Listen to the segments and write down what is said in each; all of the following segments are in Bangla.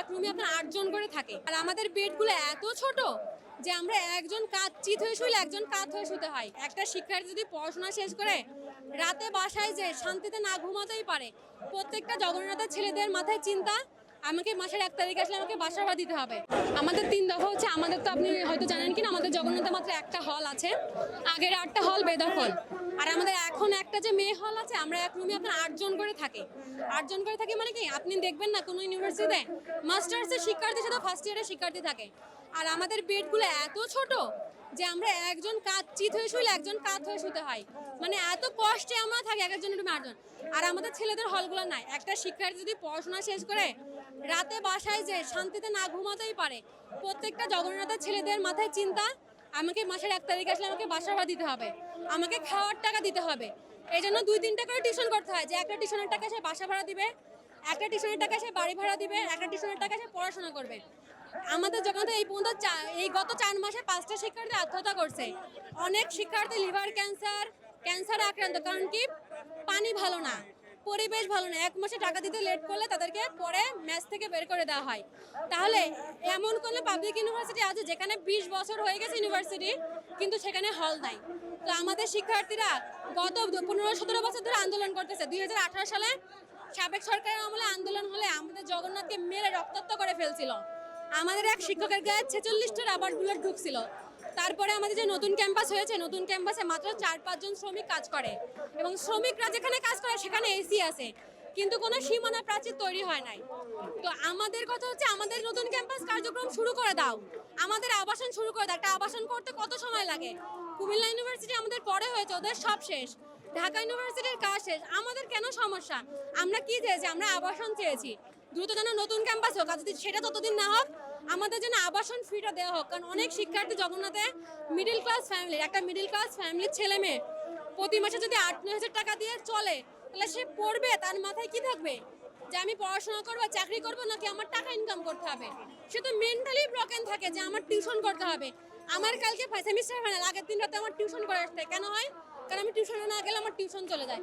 এক রুমে আপনার আটজন করে থাকে। আর আমাদের বেডগুলো এত ছোট যে আমরা একজন কাত চিত হয়ে শুলে একজন কাত হয়ে শুতে হয়। একটা শিক্ষার্থী যদি পড়াশোনা শেষ করে রাতে বাসায় যে শান্তিতে না ঘুমাতেই পারে, প্রত্যেকটা জগন্নাথের ছেলেদের মাথায় চিন্তা, আমাকে মাসের এক তারিখ আসলে আমাকে বাসা ভাড়া দিতে হবে। আমাদের তিন দফা হচ্ছে, আমাদের তো আপনি হয়তো জানেন কিনা, আমাদের জগন্নাথে মাত্র একটা হল আছে। আগের আটটা হল বেদখল। আর আমাদের এখন একটা যে মেয়ে হল আছে, আমরা এক রুমে আপনার আটজন করে থাকি। আটজন করে থাকি মানে কি? আপনি দেখবেন না কোনো ইউনিভার্সিটিতে মাস্টার্সের শিক্ষার্থী সাথে ফার্স্ট ইয়ারের শিক্ষার্থী থাকে। আর আমাদের বেডগুলো এত ছোট যে আমরা একজন কাত চিত হয়ে শুলে একজন কাত হয়ে শুতে হয়। মানে এত কষ্টে আমরা থাকি এক একজন রুমে আটজন। আর আমাদের ছেলেদের হলগুলো নাই। একটা শিক্ষার্থী যদি পড়াশোনা শেষ করে রাতে বাসায় যে শান্তিতে না ঘুমাতেই পারে, প্রত্যেকটা জগন্নাথের ছেলেদের মাথায় চিন্তা আমাকে মাসের এক তারিখ আসলে আমাকে বাসা ভাড়া দিতে হবে। আমাকে খাওয়ার টাকা দিতে হবে। এই জন্য দুই তিনটা করে টিউশন করতে হয়। যে একটা টিউশনের টাকা সে বাসা ভাড়া দিবে, একটা টিউশনের টাকা সে বাড়ি ভাড়া দিবে, একটা টিউশনের টাকা সে পড়াশোনা করবে। আমাদের যখন এই পর্যন্ত এই গত চার মাসে পাঁচটা শিক্ষার্থী আত্মহত্যা করছে। অনেক শিক্ষার্থী লিভার ক্যান্সার ক্যান্সার আক্রান্ত। কারণ কি? পানি ভালো না। পরিবেশ ভালো না। এক মাসে টাকা দিতে লেট করলে তাদেরকে পরে ম্যাচ থেকে বের করে দেওয়া হয়। তাহলে এমন কোনো পাবলিক ইউনিভার্সিটি আছে যেখানে বিশ বছর হয়ে গেছে ইউনিভার্সিটি কিন্তু সেখানে হল নাই। তো আমাদের শিক্ষার্থীরা গত পনেরো সতেরো বছর ধরে আন্দোলন করতেছে। দুই হাজার আঠারো সালে সাবেক সরকারের আমলে আন্দোলন হলে আমাদের জগন্নাথকে মেরে রক্তাক্ত করে ফেলছিল। আমাদের এক শিক্ষকের গায়ে ছেচল্লিশটা রাবার বুলেট ঢুকছিল। তারপরে আমাদের যে নতুন ক্যাম্পাস হয়েছে, নতুন ক্যাম্পাসে মাত্র চার, পাঁচজন শ্রমিক কাজ করে। এবং শ্রমিকরা যেখানে কাজ করে, সেখানে এসি আছে। কিন্তু কোনো সীমানা প্রাচীর তৈরি হয় নাই। তো আমাদের কথা হচ্ছে, আমাদের নতুন ক্যাম্পাস কার্যক্রম শুরু করে দাও। আমাদের আবাসন শুরু করে দাও। একটা আবাসন করতে কত সময় লাগে? কুমিল্লা ইউনিভার্সিটি আমাদের পরে হয়েছে, ওদের সব শেষ। ঢাকা ইউনিভার্সিটির কাজ শেষ। আমাদের কেন সমস্যা? আমরা কি চেয়েছি? আমরা আবাসন চেয়েছি। দ্রুত যেন নতুন ক্যাম্পাস হোক। আর যদি সেটা ততদিন না হোক, আমাদের যেন আবাসন ফিটা দেওয়া হোক। কারণ অনেক শিক্ষার্থী জগন্নাথে মিডিল ক্লাস ফ্যামিলির একটা মিডিল ক্লাস ফ্যামিলির ছেলে মেয়ে প্রতি মাসে যদি আট নয় হাজার টাকা দিয়ে চলে, তাহলে সে পড়বে, তার মাথায় কি থাকবে? যে আমি পড়াশোনা করব চাকরি করব নাকি আমার টাকা ইনকাম করতে হবে? সে তো মেন্টালি ব্রকেন থাকে যে আমার টিউশন করতে হবে। আমার কালকে সেমিস্টার ফাইনাল আগের দিন রাতে আমার টিউশন করে আসতে কেন হয়? কারণ আমি টিউশনে না গেলে আমার টিউশন চলে যায়।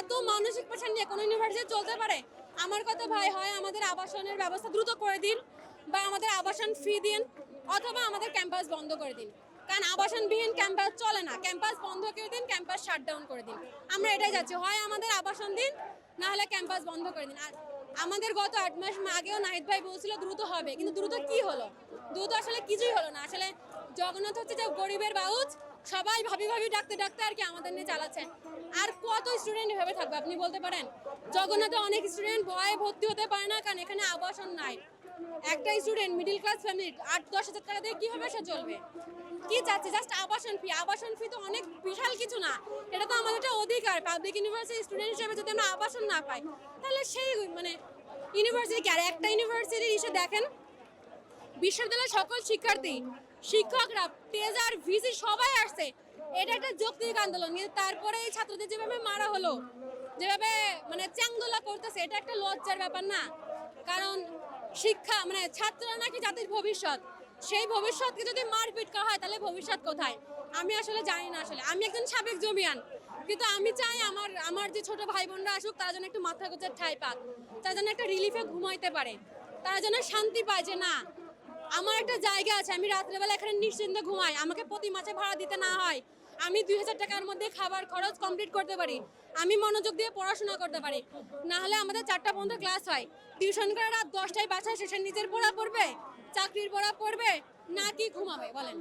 এত মানসিক পেশেন্ট নিয়ে কোনো ইউনিভার্সিটি চলতে পারে? আমার কথা ভাই হয়, আমাদের আবাসনের ব্যবস্থা দ্রুত করে দিন বা আমাদের আবাসন ফি দিন অথবা আমাদের ক্যাম্পাস বন্ধ করে দিন। কারণ আবাসনবিহীন ক্যাম্পাস চলে না ক্যাম্পাস বন্ধ করে দিন ক্যাম্পাস শাটডাউন করে দিন। আমরা এটাই যাচ্ছি হয় আমাদের আবাসন দিন, না হলে ক্যাম্পাস বন্ধ করে দিন। আর আমাদের গত আট মাস আগেও নাহিদ ভাই বলছিল দ্রুত হবে, কিন্তু দ্রুত কি হলো? দ্রুত আসলে কিছুই হলো না। আসলে জগন্নাথ হচ্ছে যে গরিবের বাউচ সবাই ভাবি ভাবি ডাকতে ডাকতে আর কি আমাদের নিয়ে চালাচ্ছে। আর কত স্টুডেন্ট এভাবে থাকবে আপনি বলতে পারেন? জগন্নাথে অনেক স্টুডেন্ট ভয়ে ভর্তি হতে পারে না, কারণ এখানে আবাসন নাই। একটা স্টুডেন্ট মিডিল ক্লাস ফ্যামিলির আট, দশ হাজার টাকা দিয়ে কীভাবে সে চলবে? কি চাচ্ছে? জাস্ট আবাসন ফি আবাসন ফি তো অনেক বিশাল কিছু না। এটা তো আমাদের একটা অধিকার। পাবলিক ইউনিভার্সিটি স্টুডেন্ট হিসেবে যদি আমরা আবাসন না পাই, তাহলে সেই মানে ইউনিভার্সিটি কি? আর একটা ইউনিভার্সিটির এসে দেখেন, বিশ্ববিদ্যালয়ের সকল শিক্ষার্থী শিক্ষকরা টেজার ভিসি সবাই আসছে। এটা একটা যৌক্তিক আন্দোলন, কিন্তু তারপরে এই ছাত্রদের যেভাবে মারা হলো, যেভাবে মানে চ্যাংদোলা করতেছে, এটা একটা লজ্জার ব্যাপার না। কারণ শিক্ষা মানে ছাত্ররা নাকি জাতির ভবিষ্যৎ। সেই ভবিষ্যৎকে যদি মারপিট করা হয়, তাহলে ভবিষ্যৎ কোথায়? আমি আসলে জানি না আসলে। আমি একজন সাবেক জমিয়ান, কিন্তু আমি চাই আমার আমার যে ছোট ভাই বোনরা আসুক, তারা যেন একটু মাথা গোচার ঠাই পাক, তারা যেন একটা রিলিফে ঘুমাইতে পারে, তারা যেন শান্তি পায় যে না আমার একটা জায়গা আছে, আমি রাত্রেবেলা এখানে নিশ্চিন্তে ঘুমাই। আমাকে প্রতি মাসে ভাড়া দিতে না হয়। আমি দুই হাজার টাকার মধ্যে খাবার খরচ কমপ্লিট করতে পারি। আমি মনোযোগ দিয়ে পড়াশোনা করতে পারি। না হলে আমাদের চারটা পর্যন্ত ক্লাস হয়। টিউশন করে রাত দশটায় বাসায় শেষে নিজের পড়া পড়বে? চাকরির পড়া পড়বে? না কি ঘুমাবে? বলেন।